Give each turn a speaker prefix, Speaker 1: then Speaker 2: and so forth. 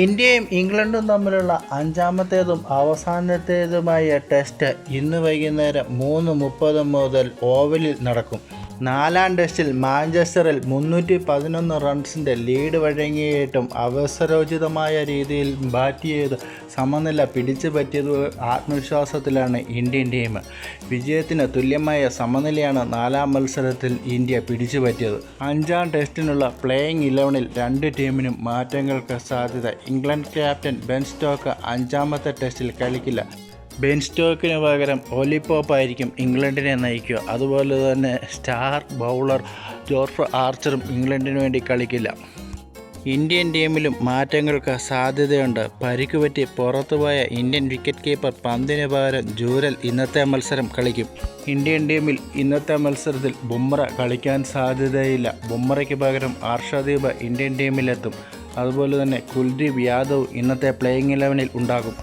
Speaker 1: ഇന്ത്യയും ഇംഗ്ലണ്ടും തമ്മിലുള്ള അഞ്ചാമത്തേതും അവസാനത്തേതുമായ ടെസ്റ്റ് ഇന്ന് വൈകുന്നേരം മൂന്ന് മുപ്പത് മുതൽ ഓവലിൽ നടക്കും. നാലാം ടെസ്റ്റിൽ മാഞ്ചസ്റ്ററിൽ മുന്നൂറ്റി പതിനൊന്ന് റൺസിന്റെ ലീഡ് വഴങ്ങിയിട്ടും അവസരോചിതമായ രീതിയിൽ ബാറ്റ് ചെയ്ത് സമനില പിടിച്ചു പറ്റിയത് ആത്മവിശ്വാസത്തിലാണ് ഇന്ത്യൻ ടീം. വിജയത്തിന് തുല്യമായ സമനിലയാണ് നാലാം മത്സരത്തിൽ ഇന്ത്യ പിടിച്ചു പറ്റിയത്. അഞ്ചാം ടെസ്റ്റിനുള്ള പ്ലേയിങ് ഇലവനിൽ രണ്ട് ടീമിനും മാറ്റങ്ങൾക്ക് സാധ്യത. ഇംഗ്ലണ്ട് ക്യാപ്റ്റൻ ബെൻ സ്റ്റോക്ക് അഞ്ചാമത്തെ ടെസ്റ്റിൽ കളിക്കില്ല. ബെൻ സ്റ്റോക്കിന് പകരം ഒലിപ്പോപ്പ് ആയിരിക്കും ഇംഗ്ലണ്ടിനെ നയിക്കുക. അതുപോലെ തന്നെ സ്റ്റാർ ബൗളർ ജോർഫ് ആർച്ചറും ഇംഗ്ലണ്ടിന് വേണ്ടി കളിക്കില്ല. ഇന്ത്യൻ ടീമിലും മാറ്റങ്ങൾക്ക് സാധ്യതയുണ്ട്. പരിക്ക് പറ്റി പുറത്തുപോയ ഇന്ത്യൻ വിക്കറ്റ് കീപ്പർ പന്തിന് പകരം ജൂരൽ ഇന്നത്തെ മത്സരം കളിക്കും. ഇന്ത്യൻ ടീമിൽ ഇന്നത്തെ മത്സരത്തിൽ ബുംറ കളിക്കാൻ സാധ്യതയില്ല. ബുംറയ്ക്ക് പകരം ആർഷദീപ് ഇന്ത്യൻ ടീമിലെത്തും അതുപോലെ തന്നെ കുൽദീപ് യാദവ് ഇന്നത്തെ പ്ലേയിങ് ഇലവനിൽ ഉണ്ടാകും.